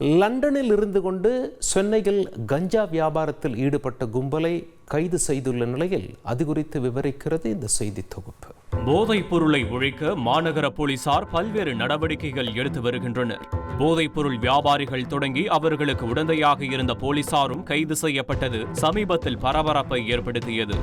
லண்டனில் இருந்து கொண்டு சென்னையில் கஞ்சா வியாபாரத்தில் ஈடுபட்ட கும்பலை கைது செய்துள்ள நிலையில் அது குறித்து விவரிக்கிறது இந்த செய்தி தொகுப்பு. போதைப் பொருளை ஒழிக்க மாநகர போலீசார் பல்வேறு நடவடிக்கைகள் எடுத்து வருகின்றனர். போதைப் பொருள் வியாபாரிகள் தொடங்கி அவர்களுக்கு உடந்தையாக இருந்த போலீசாரும் கைது செய்யப்பட்டது சமீபத்தில் பரபரப்பை ஏற்படுத்தியது.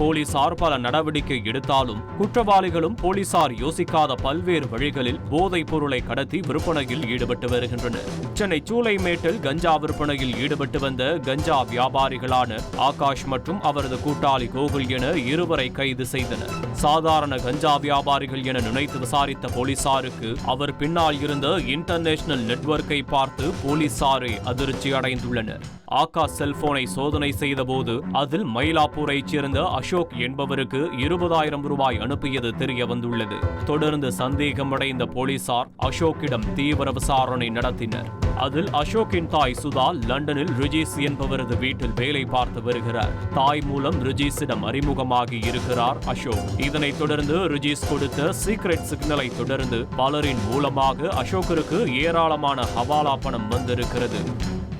போலீசார் பல நடவடிக்கை எடுத்தாலும் குற்றவாளிகளும் போலீசார் யோசிக்காத பல்வேறு வழிகளில் போதைப் பொருளை கடத்தி விற்பனையில் ஈடுபட்டு வருகின்றனர். சென்னை சூளைமேட்டில் கஞ்சா விற்பனையில் ஈடுபட்டு வந்த கஞ்சா வியாபாரிகளான ஆகாஷ் மற்றும் அவரது கூட்டாளி கோகுல் என இருவரை கைது செய்தனர். சாதாரண கஞ்சா வியாபாரிகள் என நினைத்து விசாரித்த போலீசாருக்கு அவர் பின்னால் இருந்த இன்டர்நேஷனல் நெட்வொர்க்கை பார்த்து போலீசாரை அதிர்ச்சி அடைந்துள்ளனர் ஆகாஷ் செல்போனை சோதனை செய்தபோது அதில் மயிலாப்பூரைச் சேர்ந்த அசோக் என்பவருக்கு இருபதாயிரம் ரூபாய் அனுப்பியது தெரிய வந்துள்ளது தொடர்ந்து சந்தேகமடைந்த போலீசார் அசோக்கிடம் தீவிர விசாரணை நடத்தினர். அதில் அசோக்கின் தாய் சுதா லண்டனில் ரிஜிஸ் என்பவரது வீட்டில் வேலை பார்த்து வருகிறார். தாய் மூலம் ரிஜிஸிடம் அறிமுகமாகி இருக்கிறார் அசோக். இதனைத் தொடர்ந்து ரிஜிஸ் கொடுத்த சீக்ரெட் சிக்னலை தொடர்ந்து பலரின் மூலமாக அசோக்கிற்கு ஏராளமான ஹவாலா பணம் வந்திருக்கிறது.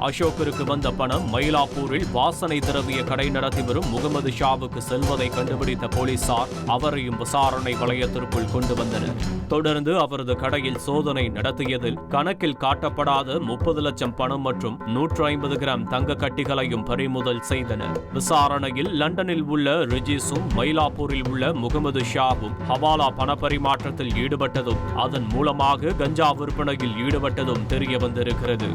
அசோக்கிற்கு வந்த பணம் மயிலாப்பூரில் வாசனை திரவிய கடை நடத்தி வரும் முகமது ஷாவுக்கு செல்வதை கண்டுபிடித்த போலீசார் அவரையும் விசாரணை வளையத்திற்குள் கொண்டு வந்தனர். தொடர்ந்து அவரது கடையில் சோதனை நடத்தியதில் கணக்கில் காட்டப்படாத முப்பது லட்சம் பணம் மற்றும் நூற்று ஐம்பது கிராம் தங்க கட்டிகளையும் பறிமுதல் செய்தனர். விசாரணையில் லண்டனில் உள்ள ரிஜிஸும் மயிலாப்பூரில் உள்ள முகமது ஷாவும் ஹவாலா பண பரிமாற்றத்தில் ஈடுபட்டதும் அதன் மூலமாக கஞ்சா விற்பனையில் ஈடுபட்டதும் தெரிய வந்திருக்கிறது.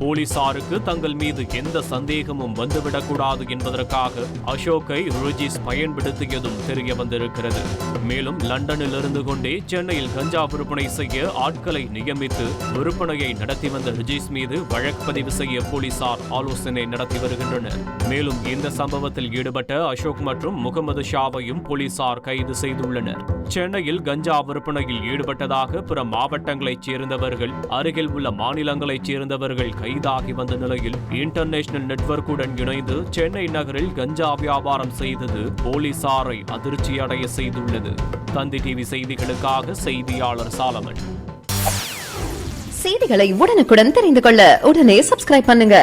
போலீசாருக்கு தங்கள் மீது எந்த சந்தேகமும் வந்துவிடக்கூடாது என்பதற்காக அசோக்கை ருஜிஸ் பயன்படுத்தியதும் தெரிய வந்திருக்கிறது. மேலும் லண்டனில் இருந்து கொண்டே சென்னையில் கஞ்சா விற்பனை செய்ய ஆட்களை நியமித்து விற்பனையை நடத்தி வந்த ரிஜிஸ் மீது வழக்கு பதிவு செய்ய போலீசார் ஆலோசனை நடத்தி வருகின்றனர். மேலும் இந்த சம்பவத்தில் ஈடுபட்ட அசோக் மற்றும் முகமது ஷாவையும் போலீசார் கைது செய்துள்ளனர். சென்னையில் கஞ்சா விற்பனையில் ஈடுபட்டதாக பிற மாவட்டங்களைச் சேர்ந்தவர்கள் அருகில் உள்ள மாநிலங்களைச் சேர்ந்தவர்கள் கைதாகி வந்த நிலையில் இன்டர்நேஷனல் நெட்வொர்க்குடன் இணைந்து சென்னை நகரில் கஞ்சா வியாபாரம் செய்தது போலீசாரை அதிர்ச்சியடைய செய்துள்ளது. தந்தி டிவி செய்திகளுக்காக செய்தியாளர் சாலமன். செய்திகளை உடனுக்குடன் தெரிந்து கொள்ள உடனே சப்ஸ்கிரைப் பண்ணுங்க.